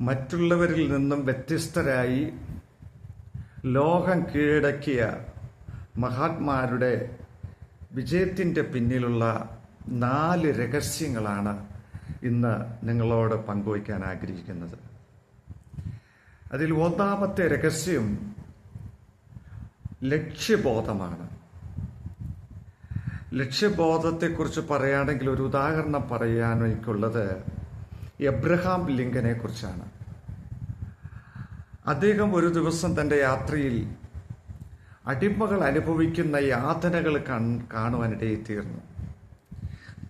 മറ്റുള്ളവരിൽ നിന്നും വ്യത്യസ്തരായി ലോകം കീഴടക്കിയ മഹാത്മാരുടെ വിജയത്തിന്റെ പിന്നിലുള്ള നാല് രഹസ്യങ്ങളാണ് ഇന്ന് നിങ്ങളോട് പങ്കുവയ്ക്കാൻ ആഗ്രഹിക്കുന്നത്. അതിൽ ഒന്നാമത്തെ രഹസ്യം ലക്ഷ്യബോധമാണ്. ലക്ഷ്യബോധത്തെക്കുറിച്ച് പറയുകയാണെങ്കിൽ ഒരു ഉദാഹരണം പറയാൻ എബ്രഹാം ലിങ്കനെ കുറിച്ചാണ്. അദ്ദേഹം ഒരു ദിവസം തന്റെ യാത്രയിൽ അടിമകൾ അനുഭവിക്കുന്ന യാതനകൾ കാണുവാനിടയിൽ തീർന്നു.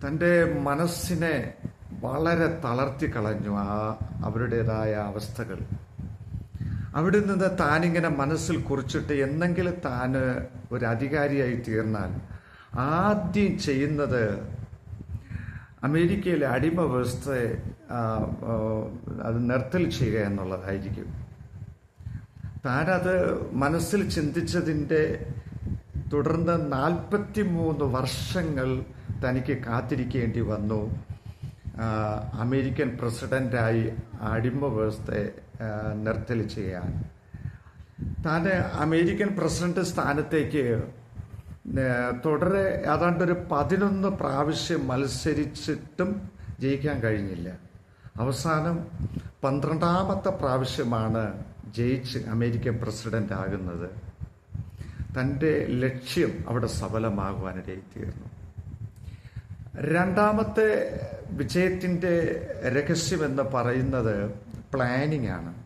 തന്റെ മനസ്സിനെ വളരെ തളർത്തി കളഞ്ഞു ആ അവരുടേതായ അവസ്ഥകൾ. അവിടെ നിന്ന് താനിങ്ങനെ മനസ്സിൽ കുറിച്ചിട്ട് എന്നെങ്കിലും താൻ ഒരു അധികാരിയായി തീർന്നാൽ ആദ്യം ചെയ്യുന്നത് അമേരിക്കയിലെ അടിമ വ്യവസ്ഥയെ അത് നിർത്തൽ ചെയ്യുക എന്നുള്ളതായിരിക്കും താനത് മനസ്സിൽ ചിന്തിച്ചതിന്റെ തുടർന്ന് നാൽപ്പത്തി മൂന്ന് വർഷങ്ങൾ തനിക്ക് കാത്തിരിക്കേണ്ടി വന്നു. അമേരിക്കൻ പ്രസിഡന്റായി അടിമ വ്യവസ്ഥയെ നിർത്തൽ ചെയ്യാൻ. താൻ അമേരിക്കൻ പ്രസിഡന്റ് സ്ഥാനത്തേക്ക് തുടരെ ഏതാണ്ട് ഒരു പതിനൊന്ന് പ്രാവശ്യം മത്സരിച്ചിട്ടും ജയിക്കാൻ കഴിഞ്ഞില്ല. അവസാനം പന്ത്രണ്ടാമത്തെ പ്രാവശ്യമാണ് ജയിച്ച് അമേരിക്കൻ പ്രസിഡന്റ് ആകുന്നത്. തന്റെ ലക്ഷ്യം അവിടെ സഫലമാകുവാനിടയിൽ തീർന്നു. രണ്ടാമത്തെ വിജയത്തിന്റെ രഹസ്യമെന്ന് പറയുന്നത് പ്ലാനിംഗ് ആണ്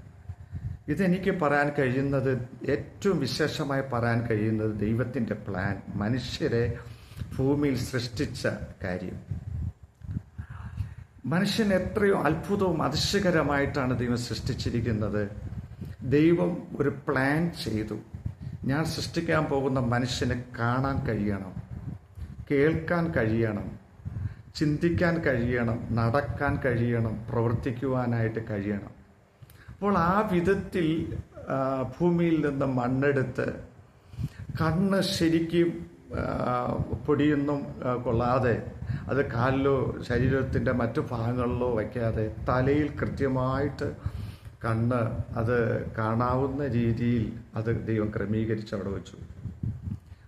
ഇതെനിക്ക് പറയാൻ കഴിയുന്നത് ഏറ്റവും വിശേഷമായി പറയാൻ കഴിയുന്നത് ദൈവത്തിന്റെ പ്ലാൻ മനുഷ്യരെ ഭൂമിയിൽ സൃഷ്ടിച്ച കാര്യം. മനുഷ്യൻ എത്രയോ അത്ഭുതവും അതിശയകരമായിട്ടാണ് ദൈവം സൃഷ്ടിച്ചിരിക്കുന്നത്. ദൈവം ഒരു പ്ലാൻ ചെയ്തു. ഞാൻ സൃഷ്ടിക്കാൻ പോകുന്ന മനുഷ്യനെ കാണാൻ കഴിയണം കേൾക്കാൻ കഴിയണം ചിന്തിക്കാൻ കഴിയണം നടക്കാൻ കഴിയണം പ്രവർത്തിക്കുവാനായിട്ട് കഴിയണം. അപ്പോൾ ആ വിധത്തിൽ ഭൂമിയിൽ നിന്ന് മണ്ണെടുത്ത് കണ്ണ് ശരിക്കും പൊടിയൊന്നും കൊള്ളാതെ അത് കാലിലോ ശരീരത്തിന്റെ മറ്റു ഭാഗങ്ങളിലോ വയ്ക്കാതെ തലയിൽ കൃത്യമായിട്ട് കണ്ണ് അത് കാണാവുന്ന രീതിയിൽ അത് ദൈവം ക്രമീകരിച്ച് അവിടെ വെച്ചു.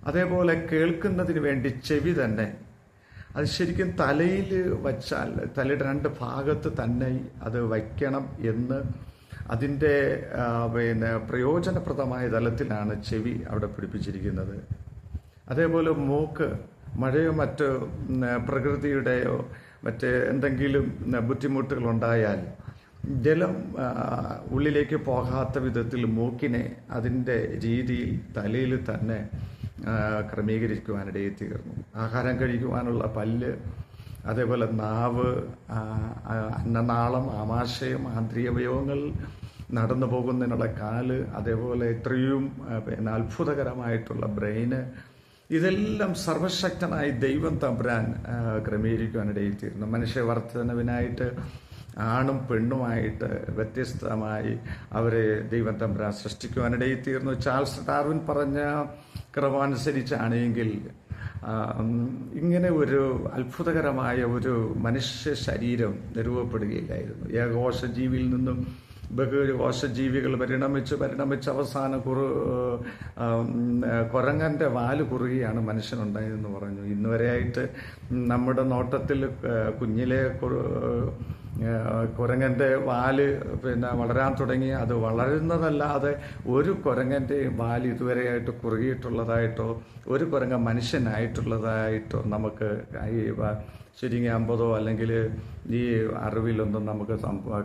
അതേപോലെ കേൾക്കുന്നതിന് വേണ്ടി ചെവി തന്നെ. അത് ശരിക്കും തലയിൽ വച്ചാൽ തലയുടെ രണ്ട് ഭാഗത്ത് തന്നെ അത് വയ്ക്കണം എന്ന് അതിന്റെ പിന്നെ പ്രയോജനപ്രദമായ തലത്തിലാണ് ചെവി അവിടെ പിടിപ്പിച്ചിരിക്കുന്നത്. അതേപോലെ മൂക്ക് മഴയോ മറ്റോ പ്രകൃതിയുടെയോ മറ്റ് എന്തെങ്കിലും ബുദ്ധിമുട്ടുകൾ ഉണ്ടായാൽ ജലം ഉള്ളിലേക്ക് പോകാത്ത വിധത്തിൽ മൂക്കിനെ അതിന്റെ രീതിയിൽ തലയിൽ തന്നെ ക്രമീകരിക്കുവാനിടയിൽ തീർന്നു. ആഹാരം കഴിക്കുവാനുള്ള പല്ല് അതേപോലെ നാവ് അന്നനാളം ആമാശയം ആന്ത്രിയവയവങ്ങൾ നടന്നു പോകുന്നതിനുള്ള കാൽ അതേപോലെ ഇത്രയും പിന്നെ അത്ഭുതകരമായിട്ടുള്ള ബ്രെയിന് ഇതെല്ലാം സർവശക്തനായി ദൈവം തമ്പുരാൻ ക്രമീകരിക്കുവാനിടയിൽ മനുഷ്യ മനുഷ്യവർദ്ധനവിനായിട്ട് ആണും പെണ്ണുമായിട്ട് വ്യത്യസ്തമായി അവരെ ദൈവം തമ്പുരാൻ സൃഷ്ടിക്കുവാനിടയിൽ തീർന്നു ചാൾസ് ഡാർവിൻ പറഞ്ഞ ക്രമമനുസരിച്ചാണെങ്കിൽ ഇങ്ങനെ ഒരു അത്ഭുതകരമായ ഒരു മനുഷ്യ ശരീരം നിരൂപപ്പെടുകയില്ലായിരുന്നു ഏകകോശ ജീവിയിൽ നിന്നും ബഹുകോശ ജീവികൾ പരിണമിച്ച് പരിണമിച്ച് അവസാന കുറു കുരങ്ങന്റെ വാൽ കുറുകയാണ് മനുഷ്യനുണ്ടായതെന്ന് പറഞ്ഞു. ഇന്ന് വരെയായിട്ട് നമ്മുടെ നോട്ടത്തിൽ കുഞ്ഞിലെ കുരങ്ങന്റെ വാൽ പിന്നെ വളരാൻ തുടങ്ങി. അത് വളരുന്നതല്ലാതെ ഒരു കുരങ്ങന്റെയും വാൽ ഇതുവരെയായിട്ട് കുറുകിയിട്ടുള്ളതായിട്ടോ ഒരു കുരങ്ങ മനുഷ്യനായിട്ടുള്ളതായിട്ടോ നമുക്ക് ഈ ചുരുങ്ങി അമ്പതോ അല്ലെങ്കിൽ ഈ അറിവിലൊന്നും നമുക്ക്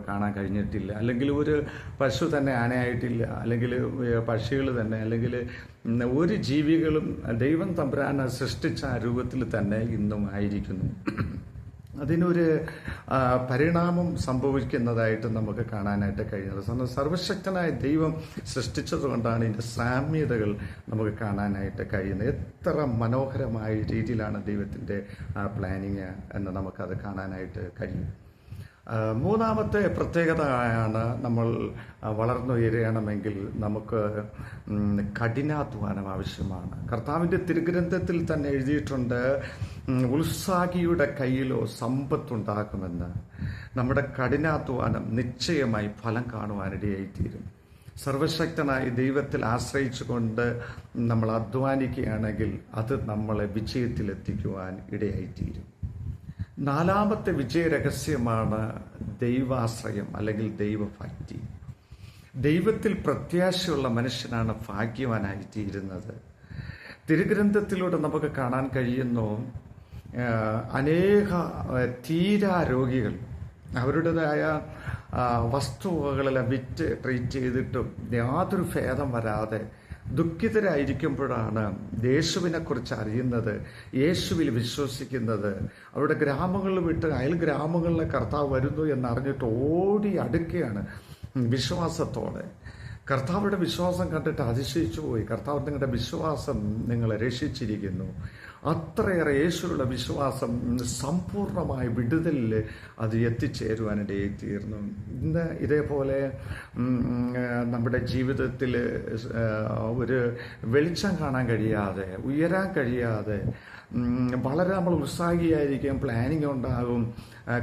കാണാൻ കഴിഞ്ഞിട്ടില്ല. അല്ലെങ്കിൽ ഒരു പശു തന്നെ ആനയായിട്ടില്ല. അല്ലെങ്കിൽ പക്ഷികൾ തന്നെ. അല്ലെങ്കിൽ ഒരു ജീവികളും ദൈവം തമ്പുരാനെ സൃഷ്ടിച്ച രൂപത്തിൽ തന്നെ ഇന്നും ആയിരിക്കുന്നു. അതിനൊരു പരിണാമം സംഭവിക്കുന്നതായിട്ട് നമുക്ക് കാണാനായിട്ട് കഴിയുന്നത് സർവശക്തനായ ദൈവം സൃഷ്ടിച്ചതുകൊണ്ടാണ് ഇതിന്റെ സാമ്യതകൾ നമുക്ക് കാണാനായിട്ട് കഴിയുന്നത്. എത്ര മനോഹരമായ രീതിയിലാണ് ദൈവത്തിന്റെ പ്ലാനിങ് എന്ന് നമുക്കത് കാണാനായിട്ട് കഴിയും. ആ, പ്രത്യേകത പ്രത്യേകതയാണ് നമ്മൾ വളർന്നു വളർന്നുയരണമെങ്കിൽ നമുക്ക് കഠിനാധ്വാനം ആവശ്യമാണ്. കർത്താവിന്റെ തിരുഗ്രന്ഥത്തിൽ തന്നെ എഴുതിയിട്ടുണ്ട് ഉത്സാഹിയുടെ കയ്യിലോ സമ്പത്തുണ്ടാകുമെന്ന്. നമ്മുടെ കഠിനാധ്വാനം നിശ്ചയമായി ഫലം കാണുവാനിടയായിത്തീരും സർവശക്തനായ ദൈവത്തിൽ ആശ്രയിച്ചുകൊണ്ട് നമ്മൾ അധ്വാനിക്കുകയാണെങ്കിൽ അത് നമ്മളെ വിജയത്തിലെത്തിക്കുവാൻ ഇടയായിത്തീരും. നാലാമത്തെ വിജയരഹസ്യമാണ് ദൈവാശ്രയം അല്ലെങ്കിൽ ദൈവഭക്തി. ദൈവത്തിൽ പ്രത്യാശയുള്ള മനുഷ്യനാണ് ഭാഗ്യവാനായിത്തീരുന്നത് തിരുഗ്രന്ഥത്തിലൂടെ നമുക്ക് കാണാൻ കഴിയുന്നു അനേക തീരാരോഗികൾ തീരാ രോഗികൾ അവരുടേതായ വസ്തുവകളെല്ലാം വിറ്റ് ട്രീറ്റ് ചെയ്തിട്ടും യാതൊരു ഭേദം വരാതെ ദുഃഖിതരായിരിക്കുമ്പോഴാണ് യേശുവിനെ കുറിച്ച് അറിയുന്നത് യേശുവിൽ വിശ്വസിക്കുന്നത്. അവരുടെ ഗ്രാമങ്ങളിൽ വിട്ട് അയൽ ഗ്രാമങ്ങളിലെ കർത്താവ് വരുന്നു എന്നറിഞ്ഞിട്ട് ഓടി അടുക്കുകയാണ് വിശ്വാസത്തോടെ. കർത്താവിന്റെ വിശ്വാസം കണ്ടിട്ട് അതിശയിച്ചു പോയി കർത്താവ് നിങ്ങളുടെ വിശ്വാസം നിങ്ങളെ രക്ഷിച്ചിരിക്കുന്നു. അത്രയേറെ യേശുവിലുള്ള വിശ്വാസം സമ്പൂർണമായ വിടുതലിൽ അത് എത്തിച്ചേരുവാനിടയായി തീർന്നു. ഇന്ന് ഇതേപോലെ നമ്മുടെ ജീവിതത്തിൽ ഒരു വെളിച്ചം കാണാൻ കഴിയാതെ ഉയരാൻ കഴിയാതെ വളരെ നമ്മൾ ഉത്സാഹിയായിരിക്കും പ്ലാനിങ് ഉണ്ടാകും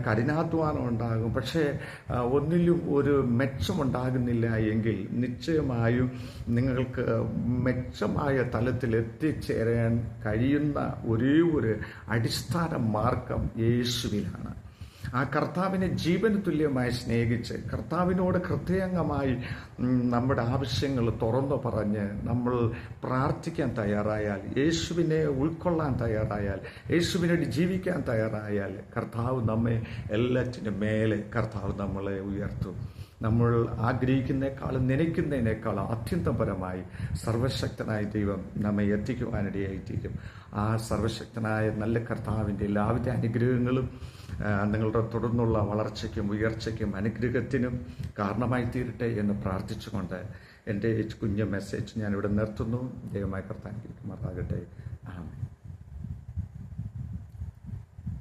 കഠിനാധ്വാനം ഉണ്ടാകും. പക്ഷേ ഒന്നിലും ഒരു മെച്ചമുണ്ടാകുന്നില്ല എങ്കിൽ നിശ്ചയമായും നിങ്ങൾക്ക് മെച്ചമായ തലത്തിൽ എത്തിച്ചേരാൻ കഴിയുന്ന ഒരേ ഒരു അടിസ്ഥാന മാർഗം യേശുവിലാണ്. ആ കർത്താവിനെ ജീവന് തുല്യമായി സ്നേഹിച്ച് കർത്താവിനോട് ഹൃദയംഗമായി നമ്മുടെ ആവശ്യങ്ങൾ തുറന്നു പറഞ്ഞ് നമ്മൾ പ്രാർത്ഥിക്കാൻ തയ്യാറായാൽ യേശുവിനെ ഉൾക്കൊള്ളാൻ തയ്യാറായാൽ യേശുവിനോട് ജീവിക്കാൻ തയ്യാറായാൽ കർത്താവ് നമ്മെ എല്ലാറ്റിനും മേലെ കർത്താവ് നമ്മളെ ഉയർത്തും. നമ്മൾ ആഗ്രഹിക്കുന്നേക്കാളും നനയ്ക്കുന്നതിനേക്കാളും അത്യന്തപരമായി സർവശക്തനായ ദൈവം നമ്മെ എത്തിക്കുവാനിടയായിത്തീരും. ആ സർവശക്തനായ നല്ല കർത്താവിന്റെ എല്ലാവിധ അനുഗ്രഹങ്ങളും നിങ്ങളുടെ തുടർന്നുള്ള വളർച്ചയ്ക്കും ഉയർച്ചയ്ക്കും അനുഗ്രഹത്തിനും കാരണമായി തീരട്ടെ എന്ന് പ്രാർത്ഥിച്ചുകൊണ്ട് എന്റെ കുഞ്ഞ് മെസ്സേജ് ഞാനിവിടെ നിർത്തുന്നു. ദൈവമായി കർത്താൻ മാറാകട്ടെ. ആമേൻ.